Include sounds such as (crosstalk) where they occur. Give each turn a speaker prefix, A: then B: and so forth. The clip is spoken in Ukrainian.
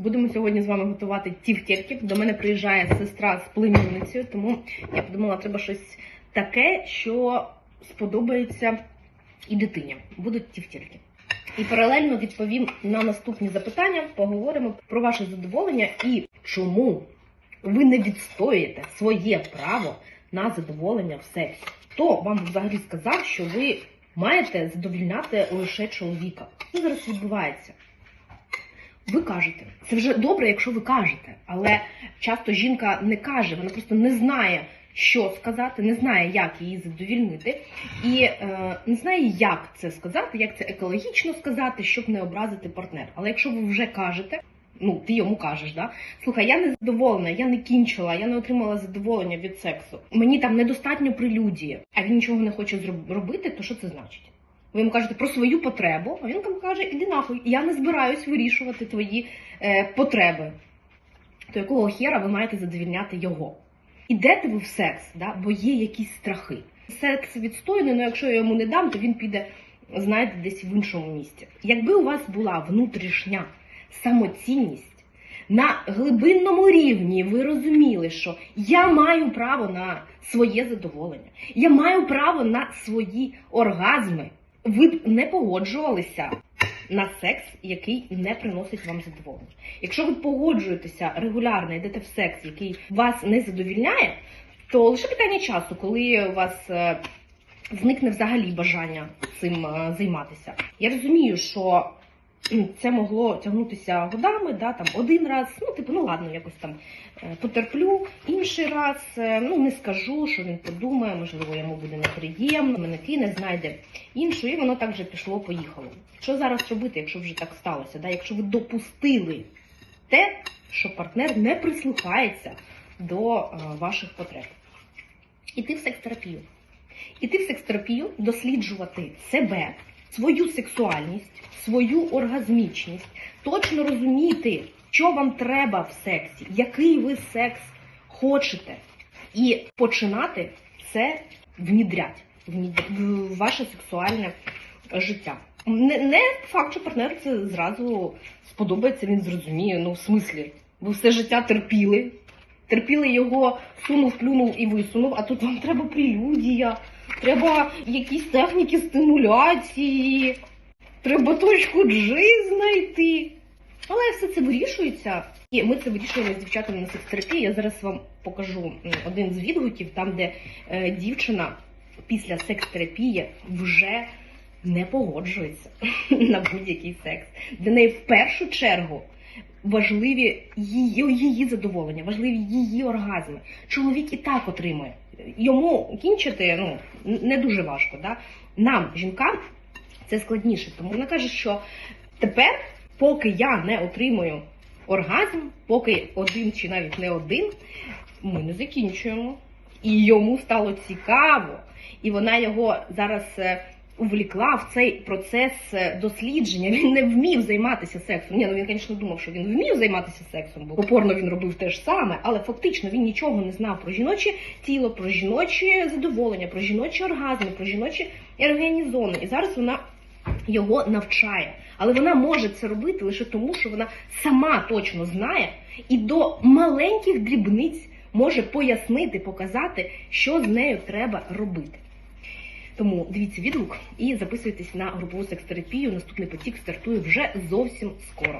A: Будемо сьогодні з вами готувати тівтєльки. До мене приїжджає сестра з племінницею, тому я подумала, треба щось таке, що сподобається і дитині. Будуть тівтєльки. І паралельно відповім на наступні запитання, поговоримо про ваше задоволення і чому ви не відстоїте своє право на задоволення в сексі. Хто вам взагалі сказав, що ви маєте задовільняти лише чоловіка? Що зараз відбувається? Ви кажете, це вже добре, якщо ви кажете, але часто жінка не каже, вона просто не знає, що сказати, не знає, як її задовільнити, і е, не знає, як це сказати, як це екологічно сказати, щоб не образити партнера. Але якщо ви вже кажете, ну ти йому кажеш, да слухай, я не задоволена, я не кінчила, я не отримала задоволення від сексу. Мені там недостатньо прелюдії, а він нічого не хоче зроб- робити, то що це значить? Ви йому кажете про свою потребу, а він вам каже, іди нахуй, я не збираюсь вирішувати твої е, потреби. То якого хера ви маєте задовільняти його? Ідете ви в секс, да? бо є якісь страхи. Секс відстойний, але якщо я йому не дам, то він піде, знаєте, десь в іншому місці. Якби у вас була внутрішня самоцінність, на глибинному рівні ви розуміли, що я маю право на своє задоволення, я маю право на свої оргазми. Ви б не погоджувалися на секс, який не приносить вам задоволення. Якщо ви погоджуєтеся регулярно, йдете в секс, який вас не задовільняє, то лише питання часу, коли у вас е, зникне взагалі бажання цим е, займатися. Я розумію, що це могло тягнутися годами, да, там один раз, ну типу, ну ладно, якось там е, потерплю, інший раз, е, ну не скажу, що він подумає, можливо, йому буде неприємно, мене кине, знайде іншу, і воно так вже пішло, поїхало. Що зараз робити, якщо вже так сталося? Да? Якщо ви допустили те, що партнер не прислухається до е, ваших потреб. Іти в секс-терапію. Іти в секс-терапію, досліджувати себе, свою сексуальність, свою оргазмічність, точно розуміти, що вам треба в сексі, який ви секс хочете, і починати це внідрять в ваше сексуальне життя. Не, не факт, що партнер це зразу сподобається, він зрозуміє. Ну, в смислі, ви все життя терпіли. Терпіли його, сунув, плюнув і висунув, а тут вам треба прелюдія, треба якісь техніки стимуляції, треба точку G знайти. Але все це вирішується. І ми це вирішуємо з дівчатами на секс-терапії. Я зараз вам покажу один з відгуків, там, де е, дівчина після секс-терапії вже не погоджується (laughs) на будь-який секс. Для неї в першу чергу важливі її, її задоволення, важливі її оргазми. Чоловік і так отримує. Йому кінчити ну, не дуже важко. Да? Нам, жінкам, це складніше. Тому вона каже, що тепер, поки я не отримую оргазм, поки один чи навіть не один, ми не закінчуємо. І йому стало цікаво, і вона його зараз е, увлікла в цей процес е, дослідження. Він не вмів займатися сексом. Ні, ну він, звісно, думав, що він вмів займатися сексом, бо опорно він робив те ж саме, але фактично він нічого не знав про жіноче тіло, про жіночі задоволення, про жіночі оргазми, про жіночі ерогенні зони. І зараз вона його навчає. Але вона може це робити лише тому, що вона сама точно знає і до маленьких дрібниць може пояснити, показати, що з нею треба робити. Тому дивіться відгук і записуйтесь на групову секс-терапію. Наступний потік стартує вже зовсім скоро.